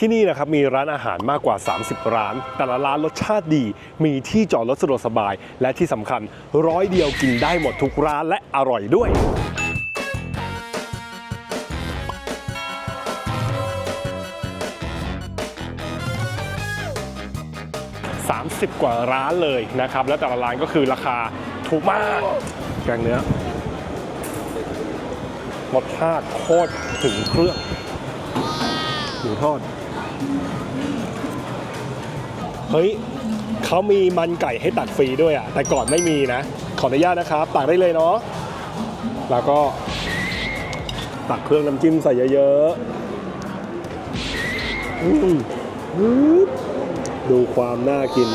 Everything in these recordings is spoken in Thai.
ที่นี่นะครับมีร้านอาหารมากกว่า 30 ร้าน แต่ละร้านรสชาติดี มีที่จอดรถสะดวกสบาย และที่สำคัญร้อยเดียวกินได้หมดทุกร้านและอร่อยด้วย30 กว่าร้านเลยนะครับ และแต่ละร้านก็คือราคาถูกมากแกงเนื้อรสชาติโคตรถึงเครื่องหมูทอด เฮ้ยเขามีมันไก่ให้ตักฟรีด้วยอะ แต่ก่อนไม่มีนะ ขออนุญาตนะครับ ตักได้เลยเนาะ แล้วก็ ตักเครื่องน้ำจิ้มใส่เยอะๆ ดูความน่ากิน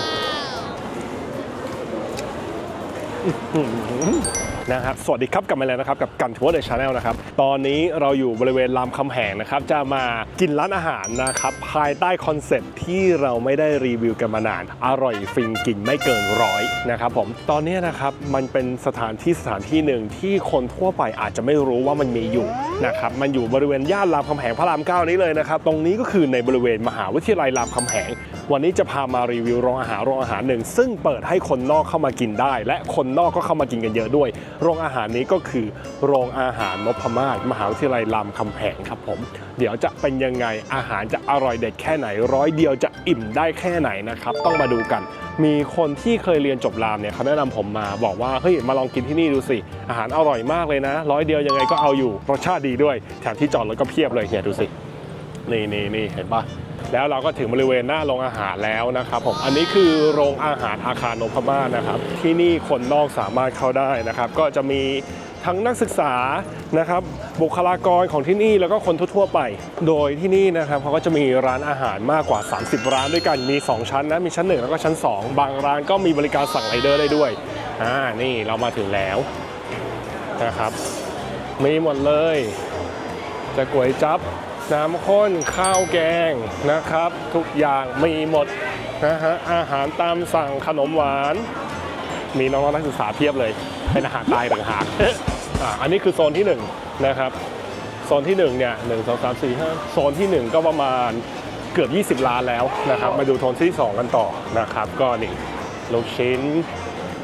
นะครับสวัสดีครับกลับมาแล้วนะครับกับกันทัวร์เดอะชาแนลนะครับตอนนี้เราอยู่บริเวณรามคำแหงนะครับจะมากินร้านอาหารนะครับภายใต้คอนเซ็ปที่เราไม่ได้รีวิวกันมานาน อร่อยฟินกินไม่เกินร้อยนะครับผมตอนนี้นะครับมันเป็นสถานที่สถานที่หนึ่งที่คนทั่วไปอาจจะไม่รู้ว่ามันมีอยู่นะครับมันอยู่บริเวณย่านรามคำแหงพระรามเก้านี้เลยนะครับตรงนี้ก็คือในบริเวณมหาวิทยาลัยรามคำแหง วันนี้จะพามารีวิวโรงอาหารโรงอาหารหนึ่ง ซึ่งเปิดให้คนนอกเข้ามากินได้ และคนนอกก็เข้ามากินกันเยอะด้วย โรงอาหารนี้ก็คือ โรงอาหารนพมาศมหาวิทยาลัยรามคำแหงครับผม เดี๋ยวจะเป็นยังไงอาหารจะอร่อยเด็ดแค่ไหน ร้อยเดียวจะอิ่มได้แค่ไหนนะครับต้องมาดูกัน มีคนที่เคยเรียนจบรามเนี่ยเขาแนะนำผมมาบอกว่าเฮ้ยมาลองกินที่นี่ดูสิอาหารอร่อยมากเลยนะ ร้อยเดียวยังไงก็เอาอยู่รสชาติดีด้วยแถมที่จอดรถก็เพียบเลยเนี่ยดูสินี่นี่นี่เห็นปะ แล้วเราก็ถึงบริเวณหน้าโรงอาหารแล้วนะครับผมอันนี้คือโรงอาหารอาคารนพมาศนะครับ ที่นี่คนนอกสามารถเข้าได้นะครับ ก็จะมีทั้งนักศึกษานะครับบุคลากรของที่นี่แล้วก็คนทั่วๆไป โดยที่นี่นะครับเขาก็จะมีร้านอาหารมากกว่า 30 ร้านด้วยกันมี 2 ชั้นนะมีชั้น 1 แล้วก็ชั้น 2 บางร้านก็มีบริการสั่งไรเดอร์ได้ด้วยอ่านี่เรามาถึงแล้วนะครับมีหมดเลย จะก๋วยจับ น้ำข้นข้าวแกงนะครับ ทุกอย่างมีหมดนะฮะอาหารตามสั่งขนมหวาน มีน้องๆนักศึกษาเพียบเลย เป็นอาหารตายต่างหากอ่าอันนี้คือโซนที่1นงนะครับโซนที่1เนี่ยหนึ่งสองสามสี่ห้าโซนที่ 1 ก็ประมาณเกือบ 20 ล้านแล้วนะครับ มาดูโซนที่ 2 กันต่อนะครับ ก็นี่ลูกชิ้น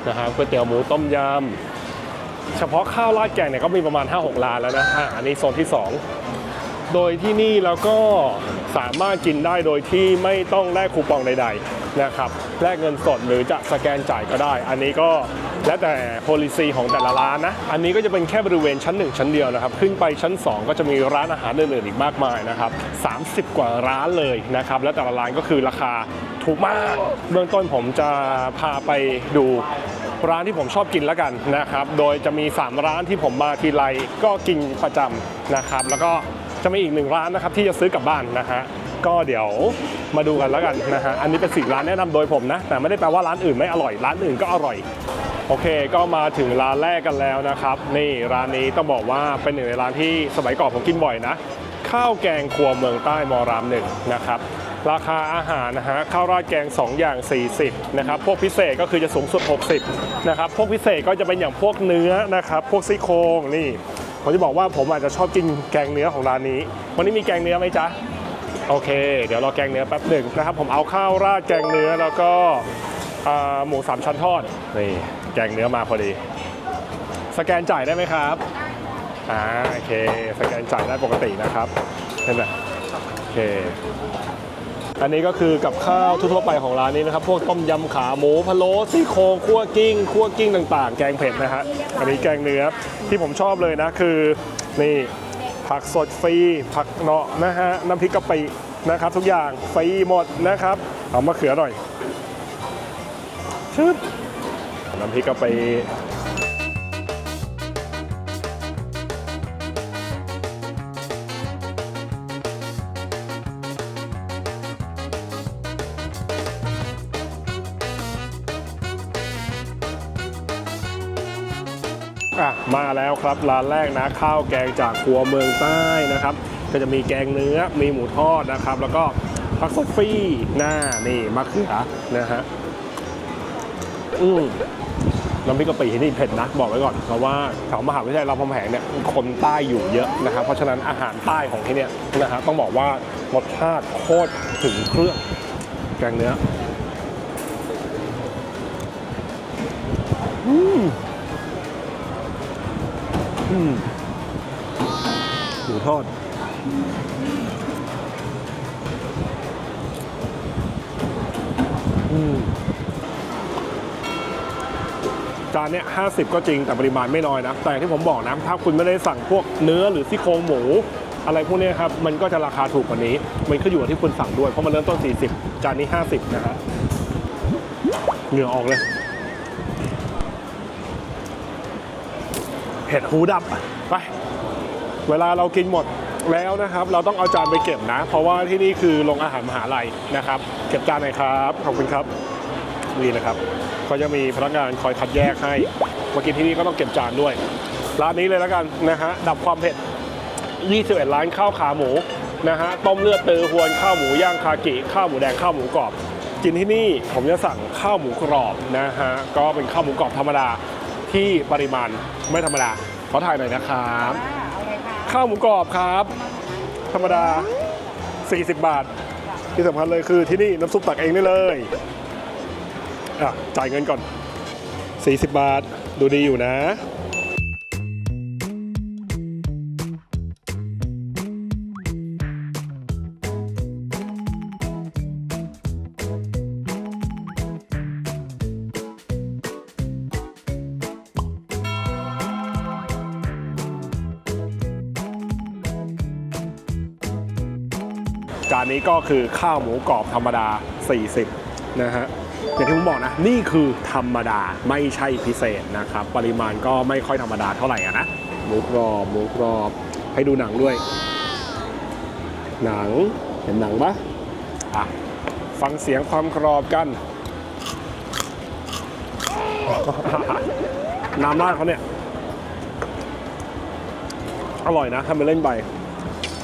นะครับก๋วยเตี๋ยวหมูต้มยำเฉพาะข้าวราดแกงเนี่ยก็มีประมาณ 5-6 ล้านแล้วนะอะอันนี้โซนที่ 2 โดยที่นี่เราก็สามารถกินได้โดยที่ไม่ต้องแลกคูปองใด ๆนะครับแลกเงินสดหรือจะสแกนจ่ายก็ได้ อันนี้ก็แล้วแต่ policy ของแต่ละร้านนะ อันนี้ก็จะเป็นแค่บริเวณชั้น 1 ชั้นเดียวนะครับ ขึ้นไปชั้น 2 ก็จะมีร้านอาหารอื่นๆอีกมากมายนะครับ 30 กว่าร้านเลยนะครับ และแต่ละร้านก็คือราคาถูกมาก เบื้องต้นผมจะพาไปดูร้านที่ผมชอบกินแล้วกันนะครับ โดยจะมี 3 ร้านที่ผมมาทีไรก็กินประจำนะครับ แล้วก็ จะมีอีกหนึ่งร้านนะครับที่จะซื้อกลับบ้านนะฮะก็เดี๋ยวมาดูกันแล้วกันนะฮะอันนี้เป็นสี่ร้านแนะนำโดยผมนะ แต่ไม่ได้แปลว่าร้านอื่นไม่อร่อย ร้านอื่นก็อร่อยโอเค ก็มาถึงร้านแรกกันแล้วนะครับ นี่ร้านนี้ต้องบอกว่าเป็นหนึ่งในร้านที่สมัยก่อนผมกินบ่อยนะ ข้าวแกงครัวเมืองใต้มอรามหนึ่งนะครับ ราคาอาหารนะฮะข้าวราดแกง 2 อย่าง 40นะครับ พวกพิเศษก็คือจะสูงสุด 60นะครับ พวกพิเศษก็จะเป็นอย่างพวกเนื้อนะครับ พวกซี่โครงนี่ ผมจะบอกว่าผมอาจจะชอบกินแกงเนื้อของร้านนี้ วันนี้มีแกงเนื้อไหมจ๊ะ โอเค เดี๋ยวรอแกงเนื้อแป๊บหนึ่งนะครับ ผมเอาข้าวราดแกงเนื้อแล้วก็หมูสามชั้นทอด นี่แกงเนื้อมาพอดี สแกนจ่ายได้ไหมครับ อ่าโอเค สแกนจ่ายได้ปกตินะครับเห็นไหมโอเค อันนี้ก็คือกับข้าวทั่วไปของร้านนี้นะครับ พวกต้มยำขาหมูพะโล้ซี่โครงคั่วกิ้งคั่วกิ้งต่างๆ แกงเผ็ดนะฮะอันนี้แกงเนื้อที่ผมชอบเลยนะคือนี่ผักสดฟรีผักเนาะนะฮะน้ำพริกกะปินะครับ ทุกอย่างฟรีหมดนะครับ เอามะเขือหน่อยชึบน้ำพริกกะปิ มาแล้วครับร้านแรกนะข้าวแกงจากครัวเมืองใต้นะครับ ก็จะมีแกงเนื้อมีหมูทอดนะครับ แล้วก็ผักสดฟรีหน้านี่มะเขือนะฮะอืมน้ำพริกกะปิที่นี่เผ็ดนะบอกไว้ก่อนเพราะว่าแถวมหาวิทยาลัยรามคำแหงเนี่ยคนใต้อยู่เยอะนะครับ เพราะฉะนั้นอาหารใต้ของที่เนี่ยนะฮะต้องบอกว่ารสชาติโคตรถึงเครื่องแกงเนื้อ หมูทอดอืมจานเนี้ย50ก็จริงแต่ปริมาณไม่น้อยนะ แต่ที่ผมบอกนะ ถ้าคุณไม่ได้สั่งพวกเนื้อหรือซี่โครงหมู อะไรพวกนี้ครับ มันก็จะราคาถูกกว่านี้ มันขึ้นอยู่กับที่คุณสั่งด้วย เพราะมันเริ่มต้น 40 จานนี้ 50 นะฮะเหงื่อออกเลย เห็ดหูดับไป เวลาเรากินหมดแล้วนะครับ เราต้องเอาจานไปเก็บนะ เพราะว่าที่นี่คือโรงอาหารมหาลัยนะครับ เก็บจานหน่อยครับขอบคุณครับนี่นะครับก็จะมีพนักงานคอยคัดแยกให้มากินที่นี่ก็ต้องเก็บจานด้วยร้านนี้เลยแล้วกันนะฮะดับความเผ็ด 21 ร้านข้าวขาหมูนะฮะต้มเลือดตือหวนข้าวหมูย่างคากิข้าวหมูแดงข้าวหมูกรอบ กินที่นี่ผมจะสั่งข้าวหมูกรอบนะฮะก็เป็นข้าวหมูกรอบธรรมดา ที่ปริมาณไม่ธรรมดาขอถ่ายหน่อยนะครับเอาเลยค่ะข้าวหมูกรอบครับ ธรรมดา 40 บาท ที่สำคัญเลยคือที่นี่น้ำซุปตักเองได้เลยอะจ่ายเงินก่อน 40 บาท ดูดีอยู่นะ นี้ก็คือข้าวหมูกรอบธรรมดา 40 นะฮะอย่างที่ผมบอกนะ นี่คือธรรมดาไม่ใช่พิเศษนะครับ ปริมาณก็ไม่ค่อยธรรมดาเท่าไหร่อะนะหมูกรอบหมูกรอบ ให้ดูหนังด้วย หนังเห็นหนังปะอะฟังเสียงความกรอบกัน น้ำราดเขาเนี่ย อร่อยนะทำไปเล่นไป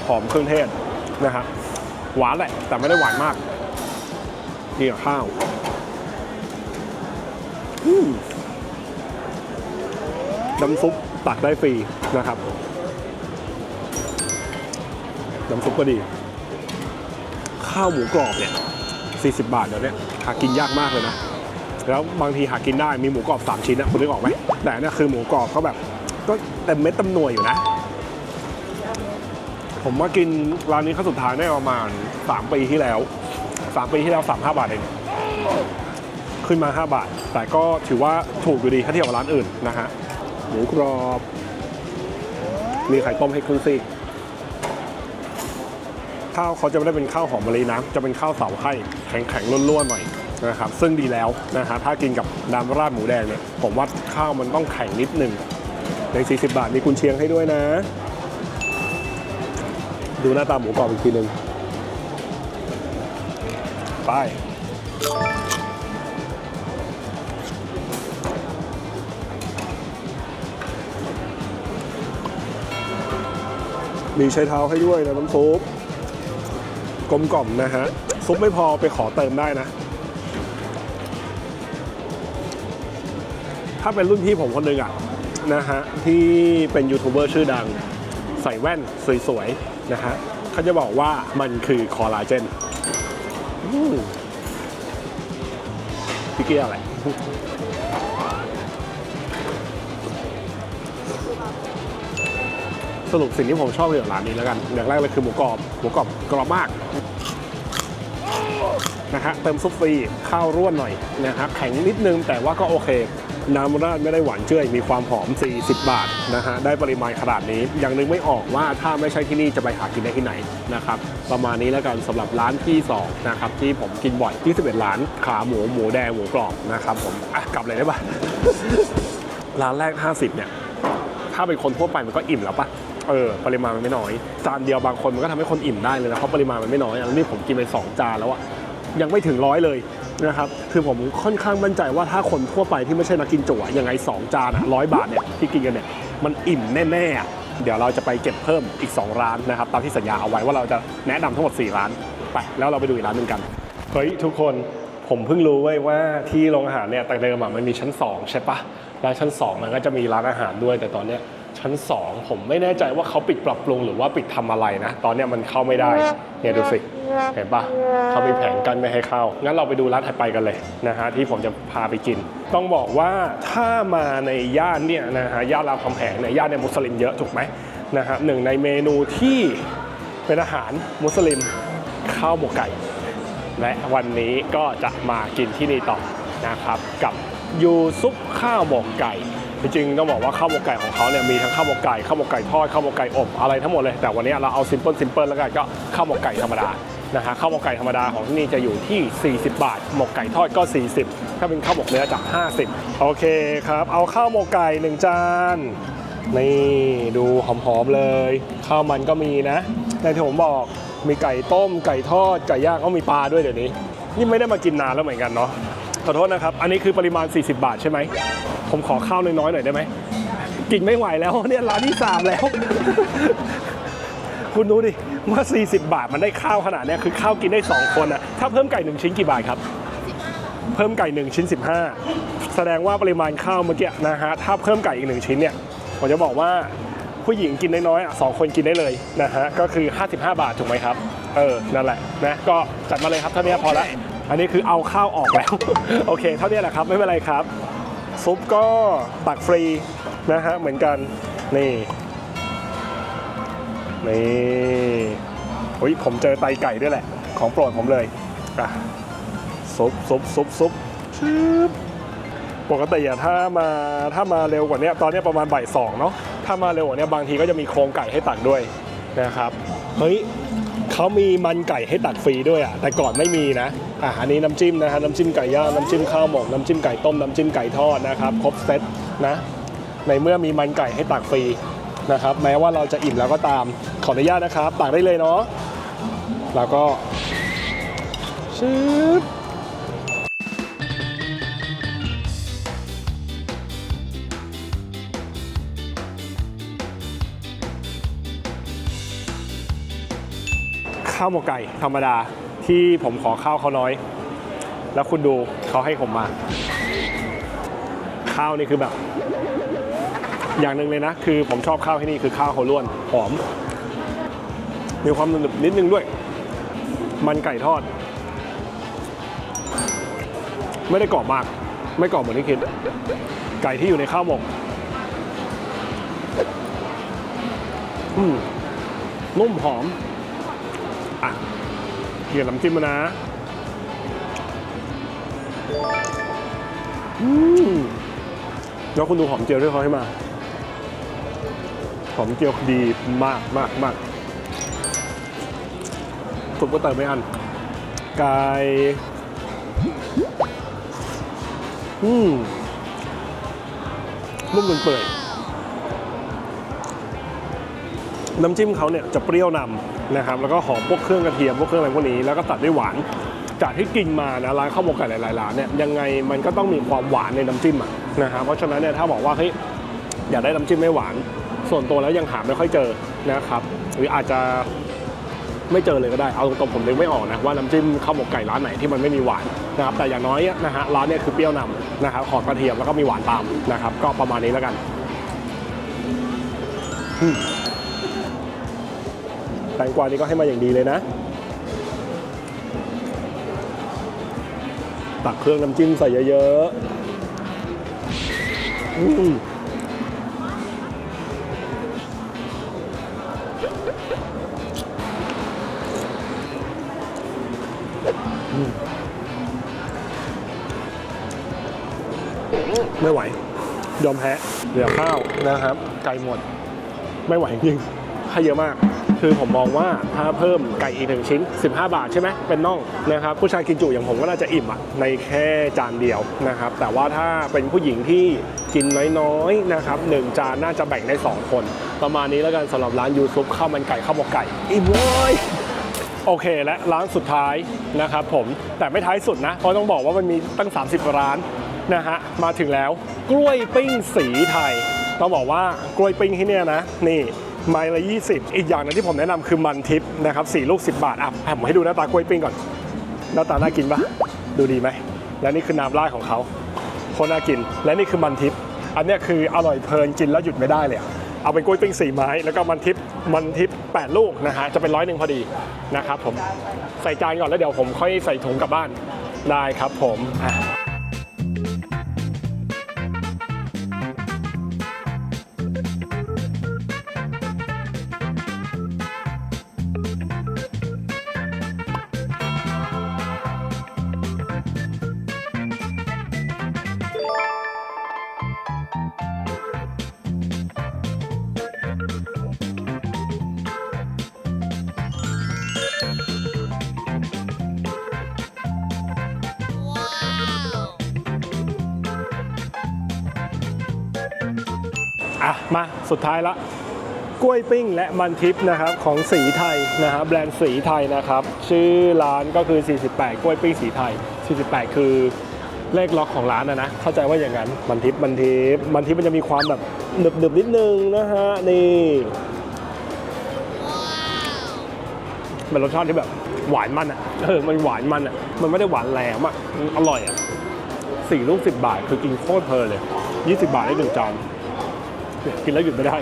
หอมเครื่องเทศนะฮะ หวานแหละ แต่ไม่ได้หวานมากนี่กับข้าวน้ำซุปตักได้ฟรีนะครับ น้ำซุปก็ดี ข้าวหมูกรอบเนี่ย 40 บาทเดี๋ยวนี้หากินยากมากเลยนะ แล้วบางทีหากินได้มีหมูกรอบ 3 ชิ้นนะคุณนึกออกไหมแต่นเนี่ยคือหมูกรอบเขาแบบ ก็เต็มเม็ดเต็มหน่วยอยู่นะ ผมมากินร้านนี้ครั้งสุดท้ายได้ประมาณ 3 ปีที่แล้ว 3 ปีที่แล้ว 3 5 บาทเอง ขึ้นมา 5 บาท แต่ก็ถือว่าถูกอยู่ดีถ้าเทียบกับร้านอื่นนะฮะหมูกรอบ มีไข่ต้มให้ครึ่งซีกข้าวเขาจะไม่ได้เป็นข้าวหอมมะลินะ จะเป็นข้าวเสาไข่แข็งๆร่วนๆหน่อยนะครับ ซึ่งดีแล้วนะฮะถ้ากินกับน้ำราดหมูแดงเนี่ย ผมว่าข้าวมันต้องแข็งนิดนึงใน 40 บาทมีกุนเชียงให้ด้วยนะ ดูหน้าตาหมูกรอบอีกทีหนึ่งไปมีใช้เท้าให้ด้วยนะน้ำซุปกลมกล่อมนะฮะ ซุปไม่พอไปขอเติมได้นะ ถ้าเป็นรุ่นพี่ผมคนหนึ่งอะนะฮะ ที่เป็นยูทูบเบอร์ชื่อดัง ใส่แว่นสวยๆ นะฮะเขาจะบอกว่ามันคือคอลลาเจนพี่เกียอะไรสรุปสิ่งที่ผมชอบเกี่ยวกับร้านนี้แล้วกัน อย่างแรกเลยคือหมูกรอบหมูกรอบกรอบมากนะฮะเติมซุปฟรีข้าวร่วนหน่อยนะฮะแข็งนิดนึงแต่ว่าก็โอเค น้ำราดไม่ได้หวานเจ้ยมีความหอม 40 บาทนะฮะได้ปริมาณขนาดนี้ยังนึกไม่ออกว่าถ้าไม่ใช่ที่นี่จะไปหากินได้ที่ไหนนะครับประมาณนี้แล้วกันสำหรับร้านที่2นะครับที่ผมกินบ่อย21ร้านขาหมูหมูแดงหมูกรอบนะครับผมอะกลับเลยได้ปะร้านแรก 50เนี่ยถ้าเป็นคนทั่วไปมันก็อิ่มแล้วปะเออปริมาณมันไม่น้อย จานเดียวบางคนมันก็ทำให้คนอิ่มได้เลยนะเพราะปริมาณมันไม่น้อยอันนี้ผมกินไปสองจานแล้วอะยังไม่ถึงร้อยเลย นะครับ คือผมค่อนข้างมั่นใจว่าถ้าคนทั่วไปที่ไม่ใช่นักกินจั่วยังไงสองจานร้อยบาทเนี่ยที่กินกันเนี่ยมันอิ่มแน่ๆ เดี๋ยวเราจะไปเก็บเพิ่มอีก 2 ร้านนะครับ ตามที่สัญญาเอาไว้ว่าเราจะแนะนำทั้งหมด 4 ร้านไปแล้วเราไปดูอีกร้านหนึ่งกันเฮ้ยทุกคนผมเพิ่งรู้เว้ยว่าที่โรงอาหารเนี่ยแต่เดิมมันมีชั้น 2 ใช่ปะแล้วชั้น 2 มันก็จะมีร้านอาหารด้วยแต่ตอนเนี้ยชั้น 2 ผมไม่แน่ใจว่าเขาปิดปรับปรุงหรือว่าปิดทำอะไรนะ ตอนเนี้ยมันเข้าไม่ได้เนี่ยดูสิ เห็นปะเขามีแผงกั้นไม่ให้เข้า งั้นเราไปดูร้านถัดไปกันเลยนะฮะที่ผมจะพาไปกิน ต้องบอกว่าถ้ามาในย่านเนี่ยนะฮะย่านรามคำแหงเนี่ยย่านเนี่ยมุสลิมเยอะถูกไหมนะฮะหนึ่งในเมนูที่เป็นอาหารมุสลิมข้าวหมกไก่ และวันนี้ก็จะมากินที่นี่ต่อนะครับกับยูซุปข้าวหมกไก่จริงๆต้องบอกว่าข้าวหมกไก่ของเขาเนี่ยมีทั้งข้าวหมกไก่ข้าวหมกไก่ทอดข้าวหมกไก่อบอะไรทั้งหมดเลยแต่วันนี้เราเอาซิมเพิลซิมเพิลแล้วกันก็ข้าวหมกไก่ธรรมดา นะฮะข้าวหมกไก่ธรรมดาของที่นี่จะอยู่ที่ 40 บาท หมกไก่ทอดก็ 40 ถ้าเป็นข้าวหมกเนื้อจะ50 โอเคครับ เอาข้าวหมกไก่หนึ่งจาน นี่ดูหอมๆเลย ข้าวมันก็มีนะในที่ผมบอกมีไก่ต้ม ไก่ทอด ไก่ย่างก็มีปลาด้วยเดี๋ยวนี้ นี่ไม่ได้มากินนานแล้วเหมือนกันเนาะขอโทษนะครับ อันนี้คือปริมาณ 40 บาทใช่ไหม ผมขอข้าวน้อยๆหน่อยได้ไหม กินไม่ไหวแล้วเนี่ยร้านที่สามแล้ว คุณดูดิ ว่า 40 บาทมันได้ข้าวขนาดเนี้ยคือข้าวกินได้ 2 คนอะถ้าเพิ่มไก่ 1 ชิ้นกี่บาทครับ เพิ่มไก่ 1 ชิ้น 15 แสดงว่าปริมาณข้าวเมื่อกี้นะฮะถ้าเพิ่มไก่อีก 1 ชิ้นเนี่ยผมจะบอกว่าผู้หญิงกินน้อยๆอะสองคนกินได้เลยนะฮะก็คือ 55 บาทถูกไหมครับ เออนั่นแหละนะก็จัดมาเลยครับเท่านี้พอละอันนี้คือเอาข้าวออกแล้ว โอเค เท่านี้แหละครับไม่เป็นไรครับซุปก็ตักฟรีนะฮะเหมือนกันนี่ นี่โอ้ยผมเจอไตไก่ด้วยแหละ ของโปรดผมเลยอะซุปซุปซุปซุปชืบปกติอะถ้ามาถ้ามาเร็วกว่านี้ตอนนี้ประมาณบ่ายสองเนาะถ้ามาเร็วกว่านี้บางทีก็จะมีโครงไก่ให้ตักด้วยนะครับเฮ้ยเขามีมันไก่ให้ตักฟรีด้วยอะแต่ก่อนไม่มีนะอะอันนี้น้ำจิ้มนะฮะน้ำจิ้มไก่ย่างน้ำจิ้มข้าวหมกน้ำจิ้มไก่ต้มน้ำจิ้มไก่ทอดนะครับครบเซตนะในเมื่อมีมันไก่ให้ตักฟรี นะครับแม้ว่าเราจะอิ่มแล้วก็ตามขออนุญาตนะครับตักได้เลยเนาะแล้วก็ชืบข้าวหมกไก่ธรรมดาที่ผมขอข้าวเขาน้อย แล้วคุณดูเขาให้ผมมา ข้าวนี่คือแบบ อย่างหนึ่งเลยนะ คือผมชอบข้าวที่นี่คือข้าวเขาล้วนหอม มีความหนึบนิดนึงด้วย มันไก่ทอด ไม่ได้กรอบมาก ไม่กรอบเหมือนที่คิด ไก่ที่อยู่ในข้าวหมกอืมนุ่มหอม อะเกี่ยวน้ำจิ้มมานะอืมแล้วคุณดูหอมเจียวที่เขาให้มา หอมเจียวดีมากมากมากสุดก็เติมไม่อันไก่อืมนุ่มจนเปื่อยน้ำจิ้มเขาเนี่ยจะเปรี้ยวนำนะครับ แล้วก็หอมพวกเครื่องกระเทียมพวกเครื่องอะไรพวกนี้แล้วก็ตัดด้วยหวาน จากที่กินมานะร้านข้าวหมกไก่หลายๆร้านเนี่ยยังไงมันก็ต้องมีความหวานในน้ำจิ้มอะนะฮะเพราะฉะนั้นเนี่ยถ้าบอกว่าเฮ้ยอยากได้น้ำจิ้มไม่หวาน ส่วนตัวแล้วยังหาไม่ค่อยเจอนะครับ หรืออาจจะไม่เจอเลยก็ได้ เอาตรงๆผมนึกไม่ออกนะว่าน้ำจิ้มข้าวหมกไก่ร้านไหนที่มันไม่มีหวานนะครับแต่อย่างน้อยนะฮะร้านเนี่ยคือเปรี้ยวนำนะครับหอมกระเทียมแล้วก็มีหวานตามนะครับ ก็ประมาณนี้แล้วกันแตงกวานี่ก็ให้มาอย่างดีเลยนะ ตักเครื่องน้ำจิ้มใส่เยอะๆ ไม่ไหวยอมแพ้เหลือข้าวนะครับ ไก่หมด ไม่ไหวจริงให้เยอะมาก คือผมมองว่าถ้าเพิ่มไก่อีกหนึ่งชิ้น 15 บาทใช่ไหมเป็นน่องนะครับ ผู้ชายกินจุอย่างผมก็น่าจะอิ่มอะในแค่จานเดียวนะครับ แต่ว่าถ้าเป็นผู้หญิงที่กินน้อยๆนะครับหนึ่งจานน่าจะแบ่งได้ 2 คน ประมาณนี้แล้วกันสำหรับร้านยูซุปข้าวมันไก่ข้าวหมกไก่อิ่มเลยโอเคและร้านสุดท้ายนะครับผมแต่ไม่ท้ายสุดนะเพราะต้องบอกว่ามันมีตั้ง 30 ร้าน นะฮะมาถึงแล้วกล้วยปิ้งสีไทยต้องบอกว่ากล้วยปิ้งที่เนี่ยนะ นี่ไม้ละ 20 อีกอย่างหนึงที่ผมแนะนำคือมันทิพนะครับ4ลูก 10 บาทอะผมให้ดูหน้าตากล้วยปิ้งก่อนหน้าตาน่ากินปะดูดีไหม และนี่คือน้ำราดของเขาโคตรน่ากิน และนี่คือมันทิพอันเนี้ยคืออร่อยเพลินกินแล้วหยุดไม่ได้เลยเอาเป็นกล้วยปิ้งสี่ไม้ แล้วก็มันทิพมันทิพแปดลูกนะฮะจะเป็นร้อยหนึ่งพอดีนะครับผมใส่จานก่อนแล้วเดี๋ยวผมค่อยใส่ถุงกลับบ้านได้ครับผม มาสุดท้ายละกล้วยปิ้งและมันทิพย์นะครับของสีไทยนะครับแบรนด์สีไทยนะครับ ชื่อร้านก็คือ 48 กล้วยปิ้งสีไทย 48 คือเลขล็อกของร้านนะนะ เข้าใจว่าอย่างนั้นมันทิพย์มันทิพย์มันทิพย์มันจะมีความแบบหนึบหนึบนิดนึงนะฮะนี่เป็นรสชาติที่แบบหวานมันอะเออมันหวานมันอะมันไม่ได้หวานแรงอะมันอร่อยอะสี่ลูกสิบบาทคือกินโคตรเพลินเลย20บาทได้หนึ่งจาน เนี่ยกินแล้วหยุดไม่ได้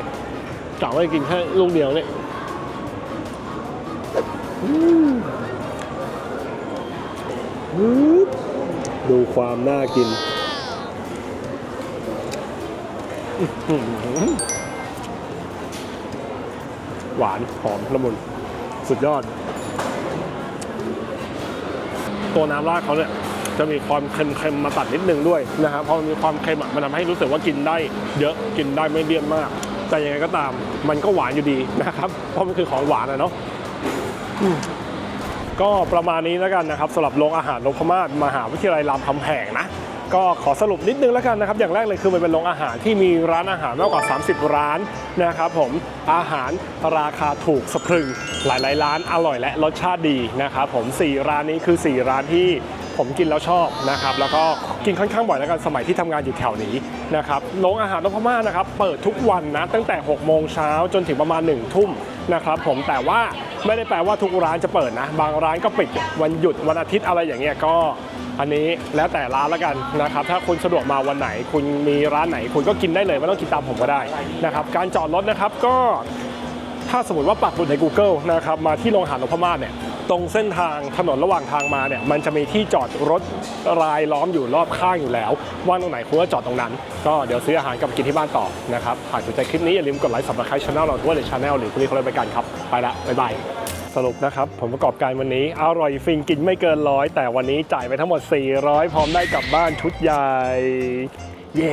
กะว่าจะกินแค่ลูกเดียวเนี่ยดูความน่ากินอื้อหือหวาน หอมละมุน สุดยอด ตัวน้ำราดเขาเนี่ย จะมีความเค็มๆมาตัดนิดนึงด้วยนะครับเพราะมันมีความเค็มมันทำให้รู้สึกว่ากินได้ เยอะกินได้ไม่เลี่ยนมาก แต่ยังไงก็ตาม มันก็หวานอยู่ดีนะครับเพราะมันคือของหวานอะเนาะก็ประมาณนี้แล้วกันนะครับสำหรับโรงอาหารโนพม่ามหาวิทยาลัยรามคำแหงนะก็ขอสรุปนิดนึงแล้วกันนะครับ อย่างแรกเลยคือมันเป็นโรงอาหารที่มีร้านอาหารมากกว่า 30 ร้านนะครับผมอาหารราคาถูกสะพรึง หลาย ๆ ร้านอร่อยและรสชาติดีนะครับผมสี่ร้านนี้คือ 4 ร้านที่ ผมกินแล้วชอบนะครับแล้วก็กินค่อนข้างบ่อยแล้วกันสมัยที่ทำงานอยู่แถวนี้นะครับโรงอาหารนพมานะครับเปิดทุกวันนะตั้งแต่6โมงเช้าจนถึงประมาณ1ทุ่มนะครับผมแต่ว่าไม่ได้แปลว่าทุกร้านจะเปิดนะ บางร้านก็ปิดวันหยุดวันอาทิตย์อะไรอย่างเงี้ยก็อันนี้แล้วแต่ร้านละกันนะครับถ้าคุณสะดวกมาวันไหน คุณมีร้านไหน คุณก็กินได้เลยไม่ต้องกินตามผมก็ได้นะครับการจอดรถนะครับก็ถ้าสมมติว่าปักหมุดใน Google นะครับมาที่โรงอาหารนพมาเนี่ย ตรงเส้นทางถนนระหว่างทางมาเนี่ยมันจะมีที่จอดรถรายล้อมอยู่รอบข้างอยู่แล้ว ว่างตรงไหนคุณก็จอดตรงนั้น ก็เดี๋ยวซื้ออาหารกลับกินที่บ้านต่อนะครับหากสนใจคลิปนี้อย่าลืมกดไลค์สับสไครต์ช่องเราด้วยเลยชาแนลหรือคุณนี้เขาเลยไปกันครับไปละบ๊ายบายสรุปนะครับผลประกอบการวันนี้อร่อยฟินกินไม่เกินร้อยแต่วันนี้จ่ายไปทั้งหมด 400 พร้อมได้กลับบ้านชุดใหญ่ เย้